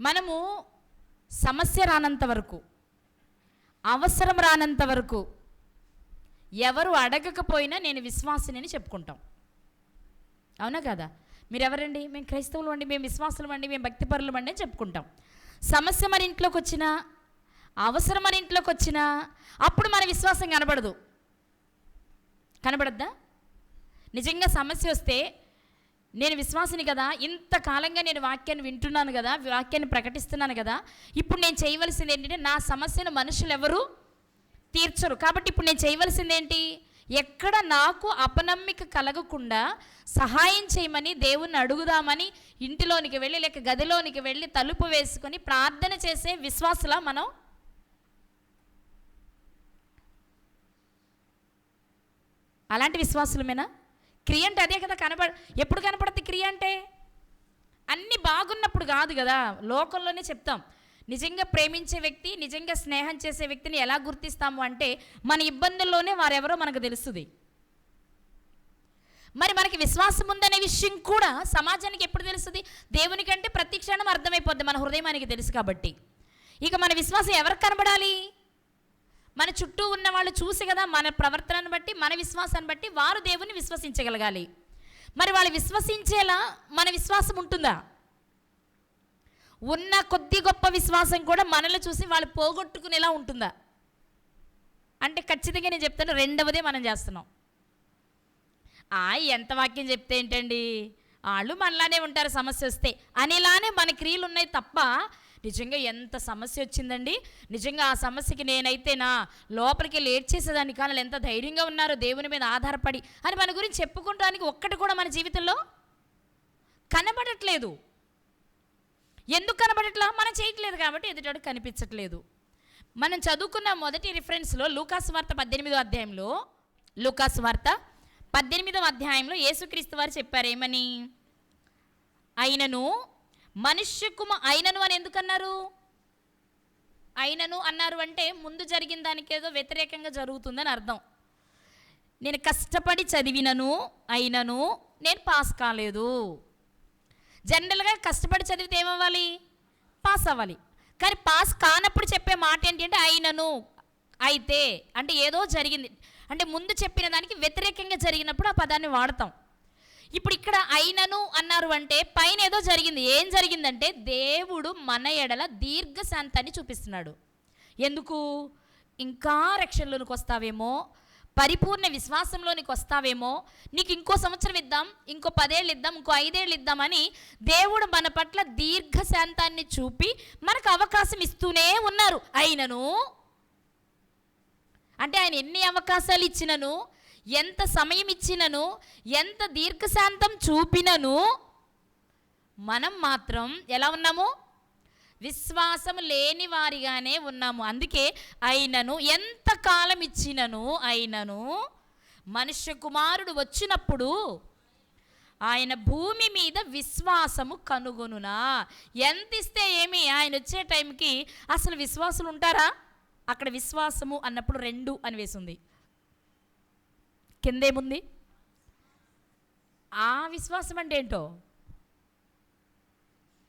మనము సమస్య రానంత వరకు అవసరం రానంత వరకు ఎవరు అడగకపోయినా నేను విశ్వాసిని అని చెప్పుకుంటాం. అవునా కదా? మీరు ఎవరండి మేము క్రైస్తవులు అండి మేము విశ్వాసులు అండి మేము భక్తిపరులు అండి అని చెప్పుకుంటాం. సమస్య మన ఇంట్లోకి వచ్చినా అవసరం మన ఇంట్లోకి వచ్చినా అప్పుడు మన విశ్వాసం కనబడదు. కనబడద్దా? నిజంగా సమస్య వస్తే నేను విశ్వాసిని కదా ఇంతకాలంగా నేను వాక్యాన్ని వింటున్నాను కదా వాక్యాన్ని ప్రకటిస్తున్నాను కదా ఇప్పుడు నేను చేయవలసింది ఏంటంటే నా సమస్యను మనుషులు ఎవరు తీర్చరు. కాబట్టి ఇప్పుడు నేను చేయవలసింది ఏంటి? ఎక్కడ నాకు అపనమ్మిక కలగకుండా సహాయం చేయమని దేవుణ్ణి అడుగుదామని ఇంటిలోనికి వెళ్ళి లేక గదిలోనికి వెళ్ళి తలుపు వేసుకొని ప్రార్థన చేసే విశ్వాసులా మనం? అలాంటి విశ్వాసులమేనా? క్రియ అంటే అదే కదా కనపడ ఎప్పుడు కనపడుతుంది క్రియ అంటే? అన్నీ బాగున్నప్పుడు కాదు కదా. లోకంలోనే చెప్తాం. నిజంగా ప్రేమించే వ్యక్తి నిజంగా స్నేహం చేసే వ్యక్తిని ఎలా గుర్తిస్తాము అంటే మన ఇబ్బందుల్లోనే వారెవరో మనకు తెలుస్తుంది. మరి మనకి విశ్వాసం ఉందనే విషయం కూడా సమాజానికి ఎప్పుడు తెలుస్తుంది? దేవునికంటే ప్రతి క్షణం అర్థమైపోద్ది మన హృదయం మనకి తెలుసు కాబట్టి. ఇక మన విశ్వాసం ఎవరికి కనబడాలి? మన చుట్టూ ఉన్న వాళ్ళు చూసి కదా మన ప్రవర్తనను బట్టి మన విశ్వాసాన్ని బట్టి వారు దేవుని విశ్వసించగలగాలి. మరి వాళ్ళు విశ్వసించేలా మన విశ్వాసం ఉంటుందా? ఉన్న కొద్ది గొప్ప విశ్వాసం కూడా మనల్ని చూసి వాళ్ళు పోగొట్టుకునేలా ఉంటుందా? అంటే ఖచ్చితంగా నేను చెప్తాను రెండవదే మనం చేస్తున్నాం. ఆ ఎంత వాక్యం చెప్తే ఏంటండి? వాళ్ళు మనలానే ఉంటారు సమస్య వస్తే. అనేలానే మన క్రియలు ఉన్నాయి తప్ప నిజంగా ఎంత సమస్య వచ్చిందండి? నిజంగా ఆ సమస్యకి నేనైతే నా లోపలికి లేట్ చేసేదాన్ని కానీ ఎంత ధైర్యంగా ఉన్నారో దేవుని మీద ఆధారపడి అని మన గురించి చెప్పుకోవడానికి ఒక్కటి కూడా మన జీవితంలో కనబడట్లేదు. ఎందుకు కనబడట్లా? మనం చేయట్లేదు కాబట్టి ఎదుటాడు కనిపించట్లేదు. మనం చదువుకున్న మొదటి రిఫరెన్స్లో లూకాస్ వార్త పద్దెనిమిదో అధ్యాయంలో లూకాస్ వార్త పద్దెనిమిదవ అధ్యాయంలో యేసుక్రీస్తు వారు చెప్పారు ఏమని? అయినను మనుష్య కుమ అయినను అని ఎందుకన్నారు? అయినను అన్నారు అంటే ముందు జరిగిన దానికి ఏదో వ్యతిరేకంగా జరుగుతుందని అర్థం. నేను కష్టపడి చదివినను అయినను నేను పాస్ కాలేదు. జనరల్గా కష్టపడి చదివితే ఏమవ్వాలి? పాస్ అవ్వాలి. కానీ పాస్ కానప్పుడు చెప్పే మాట ఏంటి అంటే అయినను. అయితే అంటే ఏదో జరిగింది. అంటే ముందు చెప్పిన దానికి వ్యతిరేకంగా జరిగినప్పుడు ఆ పదాన్ని వాడతాం. ఇప్పుడు ఇక్కడ అయినను అన్నారు అంటే పైన ఏదో జరిగింది. ఏం జరిగిందంటే దేవుడు మన ఎడల దీర్ఘశాంతాన్ని చూపిస్తున్నాడు. ఎందుకు? ఇంకా రక్షణలోనికి వస్తావేమో? పరిపూర్ణ విశ్వాసంలోనికి వస్తావేమో? నీకు ఇంకో సంవత్సరం ఇద్దాం ఇంకో పదేళ్ళు ఇద్దాం ఇంకో ఐదేళ్ళు ఇద్దామని దేవుడు మన పట్ల దీర్ఘశాంతాన్ని చూపి మనకు అవకాశం ఇస్తూనే ఉన్నారు. అయినను? అంటే ఆయన ఎన్ని అవకాశాలు ఇచ్చినను? ఎంత సమయం ఇచ్చినను ఎంత దీర్ఘశాంతం చూపినను మనం మాత్రం ఎలా ఉన్నాము? విశ్వాసం లేని వారిగానే ఉన్నాము. అందుకే అయినను ఎంత కాలం ఇచ్చినను అయినను మనుష్య కుమారుడు వచ్చినప్పుడు ఆయన భూమి మీద విశ్వాసము కనుగొనునా? ఎంత ఇస్తే ఏమి? ఆయన వచ్చే టైంకి అసలు విశ్వాసులు ఉంటారా? అక్కడ విశ్వాసము అన్నప్పుడు రెండు అని వేసింది కిందేముంది? ఆ విశ్వాసం అంటే ఏంటో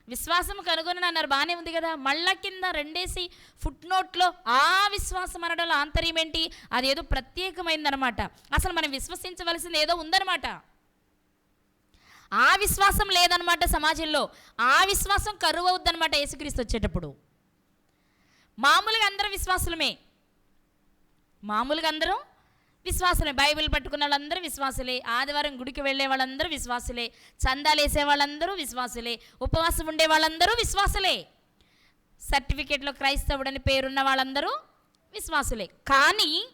విశ్వాసం కనుగొని అన్నారు బాగానే ఉంది కదా. మళ్ళా కింద రెండేసి ఫుట్ నోట్లో ఆ విశ్వాసం అనడంలో ఆంతర్యం ఏంటి? అదేదో ప్రత్యేకమైందనమాట. అసలు మనం విశ్వసించవలసింది ఏదో ఉందన్నమాట ఆ విశ్వాసం లేదనమాట సమాజంలో. ఆ విశ్వాసం కరువు అవుద్దనమాట యేసుక్రీస్తు వచ్చేటప్పుడు. మామూలుగా అందరూ విశ్వాసులమే. మామూలుగా అందరూ విశ్వాసులే బైబిల్ పట్టుకున్న వాళ్ళందరూ విశ్వాసులే. ఆదివారం గుడికి వెళ్ళే వాళ్ళందరూ విశ్వాసులే. చందాలు వేసే వాళ్ళందరూ విశ్వాసులే. ఉపవాసం ఉండే వాళ్ళందరూ విశ్వాసులే. సర్టిఫికేట్లో క్రైస్తవుడని పేరున్న వాళ్ళందరూ విశ్వాసులే. కానీ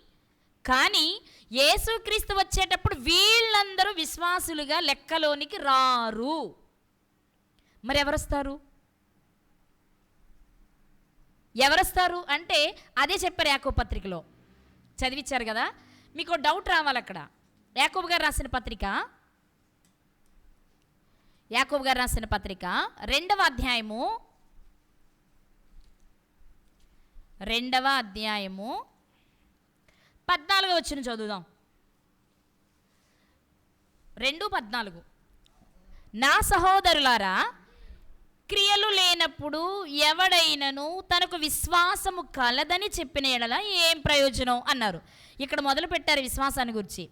కానీ యేసుక్రీస్తు వచ్చేటప్పుడు వీళ్ళందరూ విశ్వాసులుగా లెక్కలోనికి రారు. మరి ఎవరొస్తారు? ఎవరొస్తారు? అంటే అదే చెప్పారు యాకో పత్రికలో. చదివించారు కదా? మీకు డౌట్ రావాలి అక్కడ. యాకోబు గారు రాసిన పత్రిక? యాకోబు గారు రాసిన పత్రిక? రెండవ అధ్యాయము. రెండవ అధ్యాయము. పద్నాలుగు వచ్చిన చదువుదాం. రెండు పద్నాలుగు. నా సహోదరులారా క్రియలు లేనప్పుడు ఎవడైనను తనకు విశ్వాసము కలదని చెప్పిన ఎడల ఏం ప్రయోజనం అన్నారు. ఇక్కడ మొదలు పెట్టారు విశ్వాసాన్ని గురించి.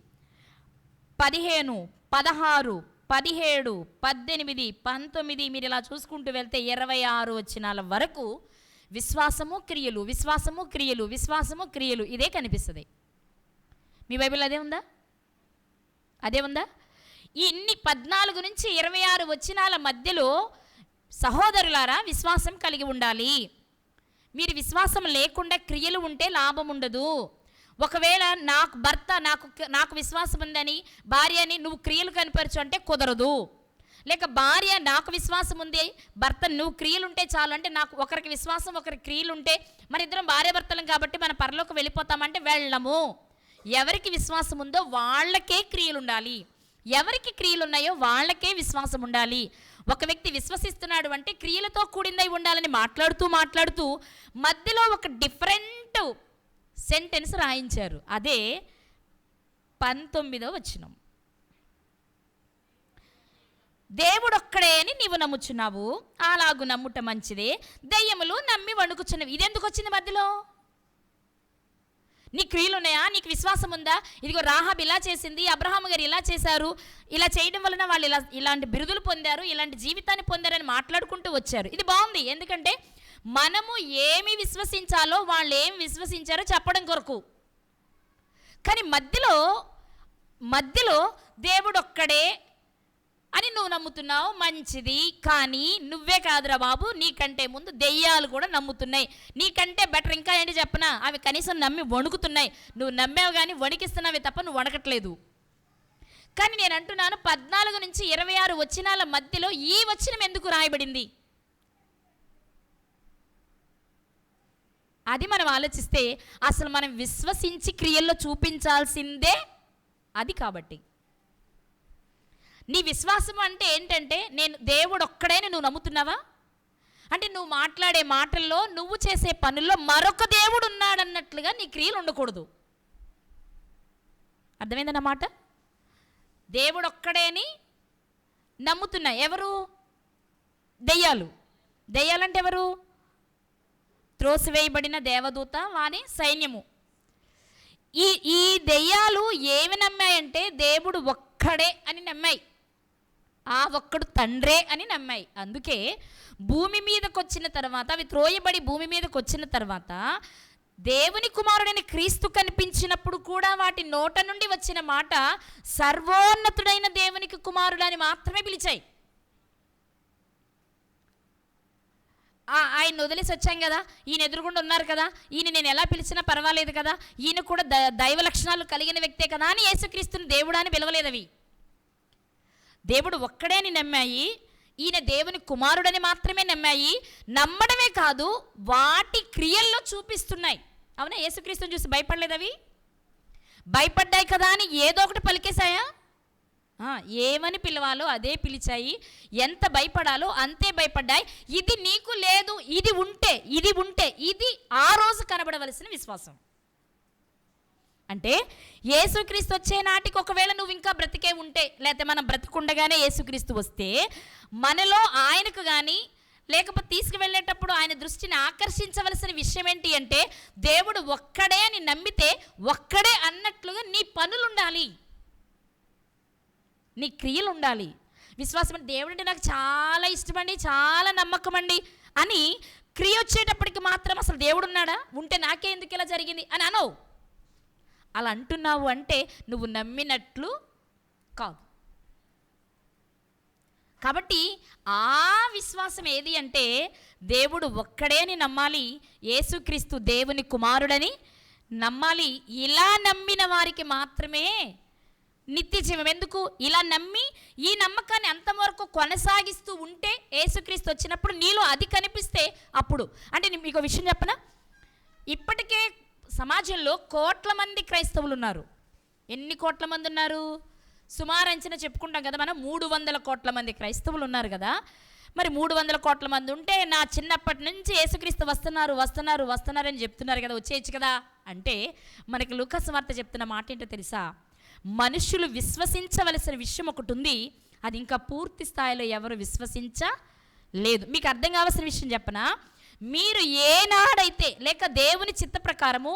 పదిహేను పదహారు పదిహేడు పద్దెనిమిది పంతొమ్మిది మీరు ఇలా చూసుకుంటూ వెళ్తే ఇరవై ఆరు వచ్చినాల వరకు విశ్వాసము క్రియలు విశ్వాసము క్రియలు విశ్వాసము క్రియలు ఇదే కనిపిస్తుంది. మీ బైబిల్ అదే ఉందా? అదే ఉందా? ఈ ఇన్ని పద్నాలుగు నుంచి ఇరవై ఆరు వచ్చినాల మధ్యలో సహోదరులారా విశ్వాసం కలిగి ఉండాలి. మీరు విశ్వాసం లేకుండా క్రియలు ఉంటే లాభం ఉండదు. ఒకవేళ నాకు భర్త నాకు నాకు విశ్వాసం ఉందని భార్యని నువ్వు క్రియలు కనపరచు అంటే కుదరదు. లేక భార్య నాకు విశ్వాసం ఉంది భర్త నువ్వు క్రియలు ఉంటే చాలు అంటే నాకు ఒకరికి విశ్వాసం ఒకరికి క్రియలు ఉంటే మన ఇద్దరం భార్య భర్తలం కాబట్టి మన పరలోకి వెళ్ళిపోతామంటే వెళ్ళము. ఎవరికి విశ్వాసం ఉందో వాళ్ళకే క్రియలు ఉండాలి. ఎవరికి క్రియలు ఉన్నాయో వాళ్ళకే విశ్వాసం ఉండాలి. ఒక వ్యక్తి విశ్వసిస్తున్నాడు అంటే క్రియలతో కూడిందై ఉండాలని మాట్లాడుతూ మాట్లాడుతూ మధ్యలో ఒక డిఫరెంట్ సెంటెన్స్ రాయించారు. అదే పంతొమ్మిదో వచనం. దేవుడొక్కడే అని నీవు నమ్ముచున్నావు. అలాగు నమ్ముట మంచిదే. దయ్యములు నమ్మి వణుకుచున్నవి. ఇదెందుకు వచ్చింది మధ్యలో? నీ క్రియలు ఉన్నాయా? నీకు విశ్వాసం ఉందా? ఇదిగో రాహాబ్ ఇలా చేసింది అబ్రహాం గారు ఇలా చేశారు. ఇలా చేయడం వలన వాళ్ళు ఇలా ఇలాంటి బిరుదులు పొందారు ఇలాంటి జీవితాన్ని పొందారని మాట్లాడుకుంటూ వచ్చారు. ఇది బాగుంది. ఎందుకంటే మనము ఏమి విశ్వసించాలో వాళ్ళు ఏం విశ్వసించారో చెప్పడం కొరకు. కానీ మధ్యలో మధ్యలో దేవుడు ఒక్కడే అని నువ్వు నమ్ముతున్నావు మంచిది. కానీ నువ్వే కాదురా బాబు నీకంటే ముందు దెయ్యాలు కూడా నమ్ముతున్నాయి. నీకంటే బెటర్ ఇంకా ఏంటి చెప్పనా? అవి కనీసం నమ్మి వణుకుతున్నాయి. నువ్వు నమ్మావు కానీ వణికిస్తున్నావి తప్ప నువ్వు వణకట్లేదు. కానీ నేను అంటున్నాను పద్నాలుగు నుంచి ఇరవై ఆరు వచనాల మధ్యలో ఈ వచనం ఎందుకు రాయబడింది? అది మనం ఆలోచిస్తే అసలు మనం విశ్వసించి క్రియల్లో చూపించాల్సిందే అది కాబట్టి. నీ విశ్వాసం అంటే ఏంటంటే నేను దేవుడు ఒక్కడే నువ్వు నమ్ముతున్నావా? అంటే నువ్వు మాట్లాడే మాటల్లో నువ్వు చేసే పనుల్లో మరొక దేవుడు ఉన్నాడన్నట్లుగా నీ క్రియలు ఉండకూడదు. అర్థమైందన్నమాట దేవుడు ఒక్కడేని నమ్ముతున్నా. ఎవరు? దెయ్యాలు. దెయ్యాలంటే ఎవరు? త్రోసివేయబడిన దేవదూత వాని సైన్యము. ఈ ఈ దెయ్యాలు ఏమి నమ్మాయంటే దేవుడు ఒక్కడే అని నమ్మాయి. ఆ ఒక్కడు తండ్రే అని నమ్మాయి. అందుకే భూమి మీదకి వచ్చిన తర్వాత అవి త్రోయబడి భూమి మీదకి వచ్చిన తర్వాత దేవుని కుమారుడైన క్రీస్తు కనిపించినప్పుడు కూడా వాటి నోట నుండి వచ్చిన మాట సర్వోన్నతుడైన దేవునికి కుమారుడని మాత్రమే పిలిచాయి. ఆ- ఆయన వదిలేసి వచ్చాం కదా. ఈయన ఎదురుగుండా ఉన్నారు కదా. ఈయన నేను ఎలా పిలిచినా పర్వాలేదు కదా. ఈయన కూడా ద దైవ లక్షణాలు కలిగిన వ్యక్తే కదా అని యేసుక్రీస్తుని దేవుడా అని పిలవలేదవి దేవుడు ఒక్కడే అని నమ్మాయి ఈయన దేవుని కుమారుడని మాత్రమే నమ్మాయి నమ్మడమే కాదు వాటి క్రియల్లో చూపిస్తున్నాయి. అవునా? యేసుక్రీస్తుని చూసి భయపడలేదు అవి? భయపడ్డాయి కదా అని ఏదో ఒకటి పలికేశాయా? ఏమని పిలవాలో అదే పిలిచాయి. ఎంత భయపడాలో అంతే భయపడ్డాయి. ఇది నీకు లేదు ఇది ఉంటే ఇది ఉంటే ఇది ఆ రోజు కనబడవలసిన విశ్వాసం. అంటే యేసుక్రీస్తు వచ్చే నాటికి ఒకవేళ నువ్వు ఇంకా బ్రతికే ఉంటే లేకపోతే మనం బ్రతికుండగానే యేసుక్రీస్తు వస్తే మనలో ఆయనకు కానీ లేకపోతే తీసుకువెళ్ళేటప్పుడు ఆయన దృష్టిని ఆకర్షించవలసిన విషయం ఏంటి అంటే దేవుడు ఒక్కడే అని నమ్మితే ఒక్కడే అన్నట్లుగా నీ పనులు ఉండాలి నీ క్రియలు ఉండాలి విశ్వాసం అంటే దేవుడు అంటే నాకు చాలా ఇష్టమండి చాలా నమ్మకం అండి అని క్రియ వచ్చేటప్పటికి మాత్రం అసలు దేవుడు ఉన్నాడా ఉంటే నాకే ఎందుకు ఇలా జరిగింది అని అనవు. అలా అంటున్నావు అంటే నువ్వు నమ్మినట్లు కాదు. కాబట్టి ఆ విశ్వాసం ఏది అంటే దేవుడు ఒక్కడే అని నమ్మాలి యేసుక్రీస్తు దేవుని కుమారుడని నమ్మాలి ఇలా నమ్మిన వారికి మాత్రమే నిత్య జీవం. ఎందుకు? ఇలా నమ్మి ఈ నమ్మకాన్ని అంతవరకు కొనసాగిస్తూ ఉంటే యేసుక్రీస్తు వచ్చినప్పుడు నీలో అది కనిపిస్తే అప్పుడు. అంటే నేను మీకు విషయం చెప్పనా? ఇప్పటికే సమాజంలో కోట్ల మంది క్రైస్తవులు ఉన్నారు ఎన్ని కోట్ల మంది ఉన్నారు? సుమారు అంచనా చెప్పుకుంటాం కదా మనం మూడు వందల కోట్ల మంది క్రైస్తవులు ఉన్నారు కదా. మరి మూడు వందల కోట్ల మంది ఉంటే నా చిన్నప్పటి నుంచి యేసుక్రీస్తు వస్తున్నారు వస్తున్నారు వస్తున్నారని చెప్తున్నారు కదా వచ్చేయచ్చు కదా. అంటే మనకి లుకస్ వార్త చెప్తున్న మాట ఏంటో తెలుసా? మనుషులు విశ్వసించవలసిన విషయం ఒకటి ఉంది. అది ఇంకా పూర్తి స్థాయిలో ఎవరు విశ్వసించ లేదు మీకు అర్థం కావాల్సిన విషయం చెప్పనా? మీరు ఏనాడైతే లేక దేవుని చిత్త ప్రకారము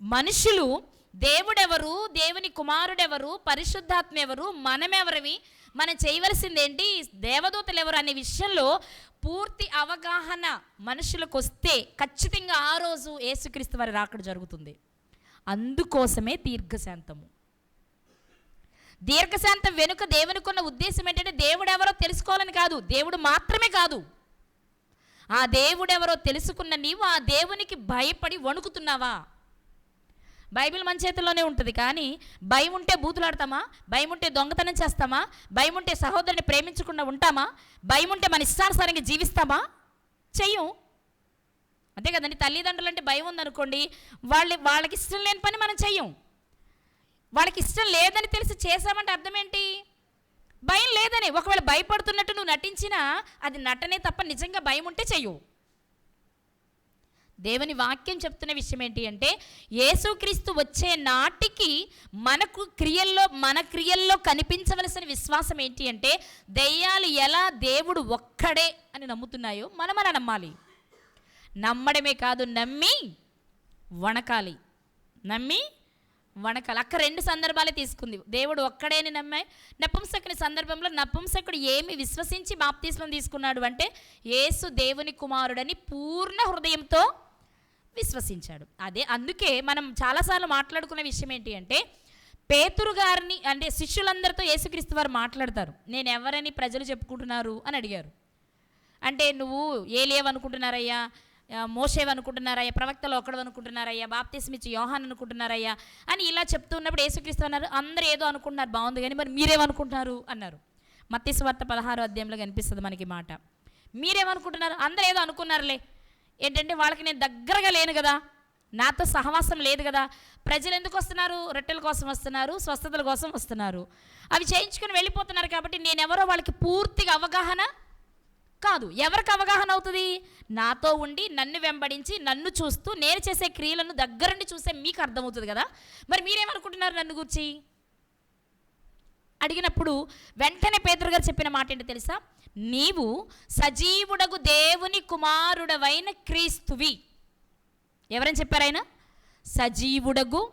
మనుషులు దేవుడెవరు దేవుని కుమారుడెవరు పరిశుద్ధాత్మ ఎవరు మనమెవరివి మనం చేయవలసింది ఏంటి దేవదూతలు ఎవరు అనే విషయంలో పూర్తి అవగాహన మనుషులకు వస్తే ఖచ్చితంగా ఆ రోజు యేసుక్రీస్తు వారి రాకడ జరుగుతుంది. అందుకోసమే దీర్ఘశాంతము. దీర్ఘశాంతం వెనుక దేవునికున్న ఉద్దేశం ఏంటంటే దేవుడు ఎవరో తెలుసుకోవాలని కాదు దేవుడు మాత్రమే కాదు. ఆ దేవుడెవరో తెలుసుకున్న నీవు ఆ దేవునికి భయపడి వణుకుతున్నావా? బైబిల్ మన చేతిలోనే ఉంటుంది కానీ భయం ఉంటే బూతులాడతామా? భయం ఉంటే దొంగతనం చేస్తామా? భయం ఉంటే సహోదరుని ప్రేమించకుండా ఉంటామా? భయం ఉంటే మన ఇష్టానుసారంగా జీవిస్తామా? చెయ్యం. అంతే కదండి తల్లిదండ్రులు అంటే భయం ఉందనుకోండి వాళ్ళ వాళ్ళకి ఇష్టం లేని పని మనం చెయ్యం. వాళ్ళకి ఇష్టం లేదని తెలిసి చేసామంటే అర్థం ఏంటి? భయం లేదని. ఒకవేళ భయపడుతున్నట్టు నువ్వు నటించినా అది నటనే తప్ప నిజంగా భయం ఉంటే చెయ్యవు దేవుని వాక్యం చెప్తున్న విషయం ఏంటి అంటే యేసుక్రీస్తు వచ్చే నాటికి మనకు క్రియల్లో మన క్రియల్లో కనిపించవలసిన విశ్వాసం ఏంటి అంటే దెయ్యాలు ఎలా దేవుడు ఒక్కడే అని నమ్ముతున్నాయో మనం అలా నమ్మాలి. నమ్మడమే కాదు నమ్మి వణకాలి. నమ్మి వణకాలి. అక్క రెండు సందర్భాలే తీసుకుంది. దేవుడు ఒక్కడే అని నమ్మాయి నపుంసకుని సందర్భంలో నపుంసకుడు ఏమి విశ్వసించి బాప్తీస్వం తీసుకున్నాడు అంటే యేసు దేవుని కుమారుడని పూర్ణ హృదయంతో విశ్వసించాడు. అదే అందుకే మనం చాలాసార్లు మాట్లాడుకున్న విషయం ఏంటి అంటే పేతురు గారిని అంటే శిష్యులందరితో యేసుక్రీస్తు వారు మాట్లాడతారు. నేను ఎవరని ప్రజలు చెప్పుకుంటున్నారు? అని అడిగారు. అంటే నువ్వు ఏ లేవనుకుంటున్నారయ్యా మోసేవనుకుంటున్నారయ్యా ప్రవక్తలు ఒకడు అనుకుంటున్నారయ్యా బాప్తిస్మిచ్చి యోహాన్ అనుకుంటున్నారయ్యా అని ఇలా చెప్తూ ఉన్నప్పుడు యేసుక్రీస్తు అన్నారు అందరూ ఏదో అనుకుంటున్నారు బాగుంది కానీ మరి మీరేమనుకుంటున్నారు? అన్నారు. మత్తిసు పదహారు అధ్యాయంలో కనిపిస్తుంది మనకి మాట. మీరేమనుకుంటున్నారు? అందరూ ఏదో అనుకున్నారులే. ఏంటంటే వాళ్ళకి నేను దగ్గరగా లేను కదా. నాతో సహవాసం లేదు కదా. ప్రజలు ఎందుకు వస్తున్నారు? రొట్టెల కోసం వస్తున్నారు స్వస్థతల కోసం వస్తున్నారు. అవి చేయించుకుని వెళ్ళిపోతున్నారు కాబట్టి నేనెవరో వాళ్ళకి పూర్తిగా అవగాహన కాదు ఎవరికి అవగాహన అవుతుంది? నాతో ఉండి నన్ను వెంబడించి నన్ను చూస్తూ నేను చేసే క్రియలను దగ్గరుండి చూస్తే మీకు అర్థమవుతుంది కదా? మరి మీరేమనుకుంటున్నారు నన్ను గురించి? అడిగినప్పుడు వెంటనే పేదరు గారు చెప్పిన మాట ఏంటో తెలుసా? నీవు సజీవుడగు దేవుని కుమారుడవైన క్రీస్తువి. ఎవరని చెప్పారు ఆయన? సజీవుడగు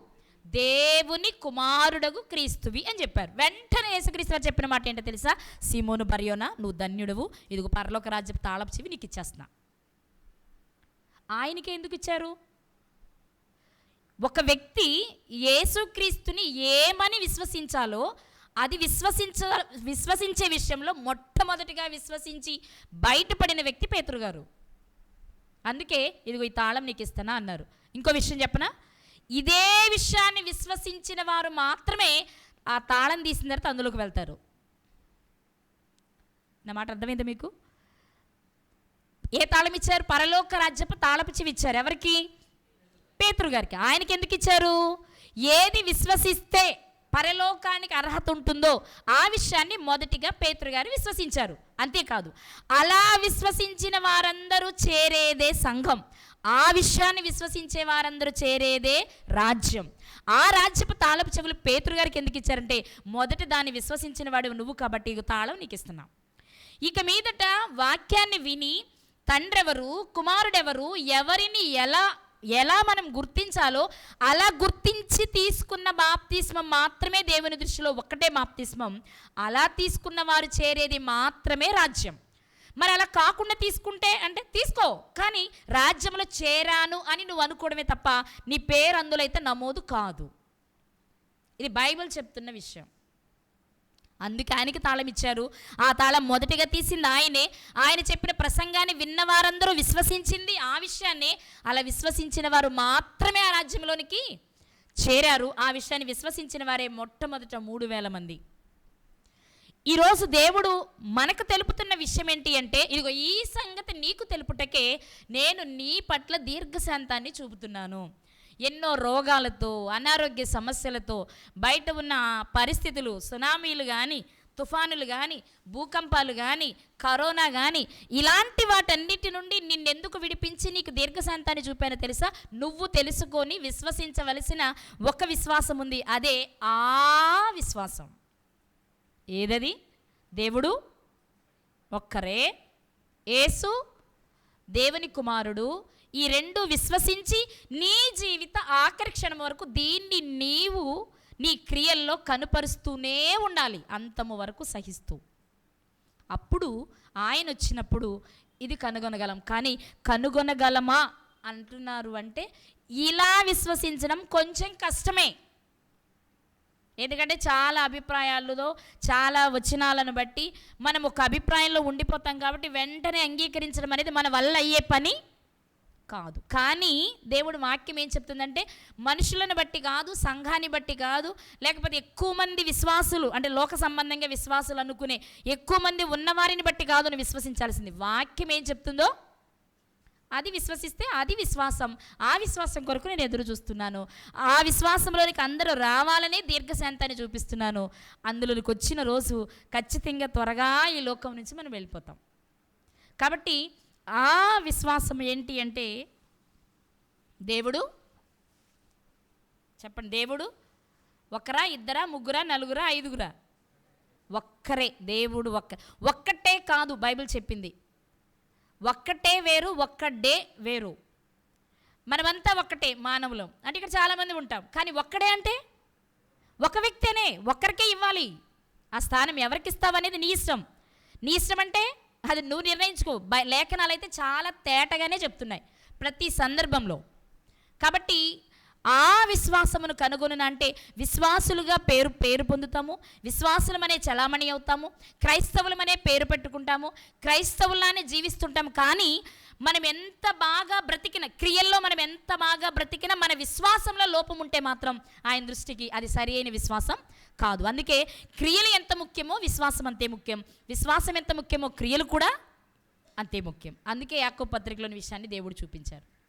దేవుని కుమారుడగు క్రీస్తువి అని చెప్పారు. వెంటనే యేసుక్రీస్తు వారు చెప్పిన మాట ఏంటో తెలుసా? సీమోను బరియోనా నువ్వు ధన్యుడవు. ఇదిగో పరలోక రాజ్యపు తాళపు చెవి నీకు ఇచ్చేస్తున్నా. ఆయనకి ఎందుకు ఇచ్చారు? ఒక వ్యక్తి యేసుక్రీస్తుని ఏమని విశ్వసించాలో అది విశ్వసించ విశ్వసించే విషయంలో మొట్టమొదటిగా విశ్వసించి బయటపడిన వ్యక్తి పేతురు గారు. అందుకే ఇదిగో ఈ తాళం నీకు ఇస్తానా అన్నారు. ఇంకో విషయం చెప్పనా? ఇదే విషయాన్ని విశ్వసించిన వారు మాత్రమే ఆ తాళం తీసిన తర్వాత అందులోకి వెళ్తారు. నా మాట అర్థమైందా మీకు? ఏ తాళం ఇచ్చారు? పరలోక రాజ్యపు తాళపు చెవి ఇచ్చారు. ఎవరికి? పేతురు గారికి. ఆయనకి ఎందుకు ఇచ్చారు? ఏది విశ్వసిస్తే పరలోకానికి అర్హత ఉంటుందో ఆ విషయాన్ని మొదటిగా పేతురు గారు విశ్వసించారు. అంతేకాదు అలా విశ్వసించిన వారందరూ చేరేదే సంఘం. ఆ విషయాన్ని విశ్వసించే వారందరూ చేరేదే రాజ్యం. ఆ రాజ్యపు తాళపు చెవులు పేతురు గారికి ఎందుకు ఇచ్చారంటే మొదట దాన్ని విశ్వసించిన వాడు నువ్వు కాబట్టి తాళం నీకు ఇస్తున్నాం. ఇక మీదట వాక్యాన్ని విని తండ్రెవరు కుమారుడెవరు ఎవరిని ఎలా ఎలా మనం గుర్తించాలో అలా గుర్తించి తీసుకున్న బాప్తిస్మం మాత్రమే దేవుని దృష్టిలో ఒక్కటే బాప్తిస్మం. అలా తీసుకున్న వారు చేరేది మాత్రమే రాజ్యం. మరి అలా కాకుండా తీసుకుంటే అంటే తీసుకో. కానీ రాజ్యంలో చేరాను అని నువ్వు అనుకోవడమే తప్ప నీ పేరు అందులో అయితే నమోదు కాదు. ఇది బైబిల్ చెప్తున్న విషయం. అందుకే ఆయనకి తాళం ఇచ్చారు. ఆ తాళం మొదటిగా తీసింది ఆయనే. ఆయన చెప్పిన ప్రసంగాన్ని విన్న వారందరూ విశ్వసించింది ఆ విషయాన్ని. అలా విశ్వసించిన వారు మాత్రమే ఆ రాజ్యంలోనికి చేరారు. ఆ విషయాన్ని విశ్వసించిన వారే మొట్టమొదట మూడు వేల మంది. ఈరోజు దేవుడు మనకు తెలుపుతున్న విషయం ఏంటి అంటే ఇదిగో ఈ సంగతి నీకు తెలుపుటకే నేను నీ పట్ల దీర్ఘశాంతాన్ని చూపుతున్నాను. ఎన్నో రోగాలతో అనారోగ్య సమస్యలతో బయట ఉన్న పరిస్థితులు సునామీలు కానీ తుఫానులు కానీ భూకంపాలు కానీ కరోనా కానీ ఇలాంటి వాటన్నిటి నుండి నిన్నెందుకు విడిపించి నీకు దీర్ఘశాంతాన్ని చూపానో తెలుసా? నువ్వు తెలుసుకొని విశ్వసించవలసిన ఒక విశ్వాసం ఉంది అదే ఆ విశ్వాసం. ఏదది? దేవుడు ఒక్కరే. యేసు దేవుని కుమారుడు. ఈ రెండు విశ్వసించి నీ జీవిత ఆకర్షణ వరకు దీన్ని నీవు నీ క్రియల్లో కనుపరుస్తూనే ఉండాలి. అంతము వరకు సహిస్తూ. అప్పుడు ఆయన వచ్చినప్పుడు ఇది కనుగొనగలం. కానీ కనుగొనగలమా అంటున్నారు అంటే ఇలా విశ్వసించడం కొంచెం కష్టమే. ఎందుకంటే చాలా అభిప్రాయాలలో చాలా వచనాలను బట్టి మనం ఒక అభిప్రాయంలో ఉండిపోతాం కాబట్టి వెంటనే అంగీకరించడం అనేది మన వల్ల అయ్యే పని కాదు. కానీ దేవుడు వాక్యం ఏం చెప్తుందంటే మనుషులను బట్టి కాదు సంఘాన్ని బట్టి కాదు లేకపోతే ఎక్కువ మంది విశ్వాసులు అంటే లోక సంబంధంగా విశ్వాసులు అనుకునే ఎక్కువ మంది ఉన్నవారిని బట్టి కాదు అని విశ్వసించాల్సింది. వాక్యం ఏం చెప్తుందో అది విశ్వసిస్తే అది విశ్వాసం. ఆ విశ్వాసం కొరకు నేను ఎదురు చూస్తున్నాను. ఆ విశ్వాసంలోనికి అందరూ రావాలని దీర్ఘశాంతాన్ని చూపిస్తున్నాను. అందులోనికి వచ్చిన రోజు ఖచ్చితంగా త్వరగా ఈ లోకం నుంచి మనం వెళ్ళిపోతాం. కాబట్టి ఆ విశ్వాసం ఏంటి అంటే దేవుడు చెప్పండి దేవుడు ఒకరా ఇద్దరా ముగ్గురా నలుగురా ఐదుగురా? ఒక్కరే దేవుడు ఒక్క ఒక్కటే కాదు బైబిల్ చెప్పింది. ఒక్కటే వేరు ఒక్కడే వేరు. మనమంతా ఒక్కటే మానవులం. అంటే ఇక్కడ చాలామంది ఉంటాం. కానీ ఒక్కడే అంటే? ఒక వ్యక్తేనే. ఒక్కరికే ఇవ్వాలి. ఆ స్థానం ఎవరికి ఇస్తావనేది నీ ఇష్టం. నీ ఇష్టం అంటే అది నువ్వు నిర్ణయించుకో. బై- లేఖనాలు అయితే చాలా తేటగానే చెప్తున్నాయి. ప్రతి సందర్భంలో. కాబట్టి ఆ విశ్వాసమును కనుగొనున అంటే విశ్వాసులుగా పేరు పేరు పొందుతాము. విశ్వాసులమనే చలామణి అవుతాము. క్రైస్తవులమనే పేరు పెట్టుకుంటాము. క్రైస్తవులానే జీవిస్తుంటాము. కానీ మనం ఎంత బాగా బ్రతికిన క్రియల్లో మనం ఎంత బాగా బ్రతికినా మన విశ్వాసంలో లోపం ఉంటే మాత్రం ఆయన దృష్టికి అది సరి అయిన విశ్వాసం కాదు. అందుకే క్రియలు ఎంత ముఖ్యమో విశ్వాసం అంతే ముఖ్యం. విశ్వాసం ఎంత ముఖ్యమో క్రియలు కూడా అంతే ముఖ్యం. అందుకే యాక్కో పత్రికలోని విషయాన్ని దేవుడు చూపించారు.